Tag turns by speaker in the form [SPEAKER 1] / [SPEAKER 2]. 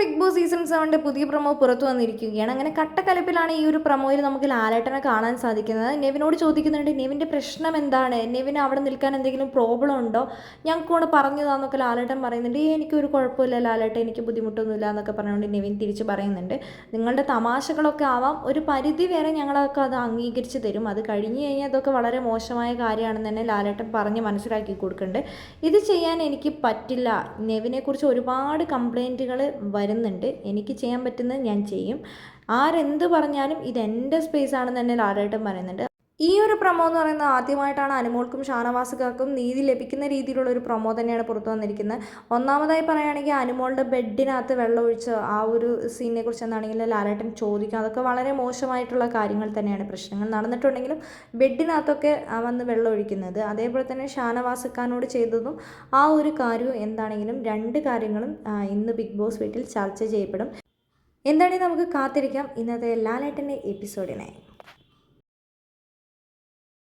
[SPEAKER 1] Big boss season സെവന്റെ പുതിയ promo പുറത്തു വന്നിരിക്കുകയാണ്. അങ്ങനെ കട്ടക്കലപ്പിലാണ് ഈ ഒരു പ്രമോയിൽ നമുക്ക് ലാലേട്ടനെ കാണാൻ സാധിക്കുന്നത്. നെവിനോട് ചോദിക്കുന്നുണ്ട് നെവിന്റെ പ്രശ്നം എന്താണ്? നെവിന് അവിടെ നിൽക്കാൻ എന്തെങ്കിലും പ്രോബ്ലം ഉണ്ടോ? ഞങ്ങൾക്കോട് പറഞ്ഞതാന്നൊക്കെ ലാലേട്ടൻ പറയുന്നുണ്ട്. "ഏയ് എനിക്കൊരു കുഴപ്പമില്ല ലാലേട്ടൻ എനിക്ക് ബുദ്ധിമുട്ടൊന്നുമില്ല എന്നൊക്കെ പറഞ്ഞുകൊണ്ട് നെവിൻ തിരിച്ച് പറയുന്നുണ്ട്. നിങ്ങളുടെ തമാശകളൊക്കെ ആവാം. ഒരു പരിധി വരെ ഞങ്ങളൊക്കെ അത് അംഗീകരിച്ച് തരും. അത് കഴിഞ്ഞു കഴിഞ്ഞാൽ അതൊക്കെ വളരെ മോശമായ കാര്യമാണെന്ന് തന്നെ ലാലേട്ടൻ പറഞ്ഞ് മനസ്സിലാക്കി കൊടുക്കുന്നുണ്ട്. ഇത് ചെയ്യാൻ എനിക്ക് പറ്റില്ല. നെവിനെക്കുറിച്ച് ഒരുപാട് കംപ്ലൈന്റുകൾ വരുന്നുണ്ട്. എനിക്ക് ചെയ്യാൻ പറ്റുന്നത് ഞാൻ ചെയ്യും. ആരെന്ത് പറഞ്ഞാലും ഇത് എന്റെ സ്പേസ് ആണെന്ന് തന്നെ ലാലേട്ടൻ പറയുന്നുണ്ട്. ഈ ഒരു പ്രൊമോ എന്ന് പറയുന്നത് ആദ്യമായിട്ടാണ് അനുമോൾക്കും ഷാനവാസുകാർക്കും നീതി ലഭിക്കുന്ന രീതിയിലുള്ള ഒരു പ്രൊമോ തന്നെയാണ് പുറത്തു വന്നിരിക്കുന്നത്. ഒന്നാമതായി പറയുകയാണെങ്കിൽ അനുമോളുടെ ബെഡിനകത്ത് വെള്ളം ഒഴിച്ച് ആ ഒരു സീനിനെ കുറിച്ച് എന്താണെങ്കിൽ ലാലേട്ടൻ ചോദിക്കുക അതൊക്കെ വളരെ മോശമായിട്ടുള്ള കാര്യങ്ങൾ തന്നെയാണ് പ്രശ്നങ്ങൾ. നടന്നിട്ടുണ്ടെങ്കിലും ബെഡിനകത്തൊക്കെ വന്ന് വെള്ളം ഒഴിക്കുന്നത്. അതേപോലെ തന്നെ ഷാനവാസുക്കാനോട് ചെയ്തതും ആ ഒരു കാര്യവും എന്താണെങ്കിലും രണ്ട് കാര്യങ്ങളും ഇന്ന് ബിഗ് ബോസ് വീട്ടിൽ ചർച്ച ചെയ്യപ്പെടും. എന്താണെങ്കിൽ നമുക്ക് കാത്തിരിക്കാം. ഇന്നത്തെ ലാലേട്ടന്റെ എപ്പിസോഡിനായി.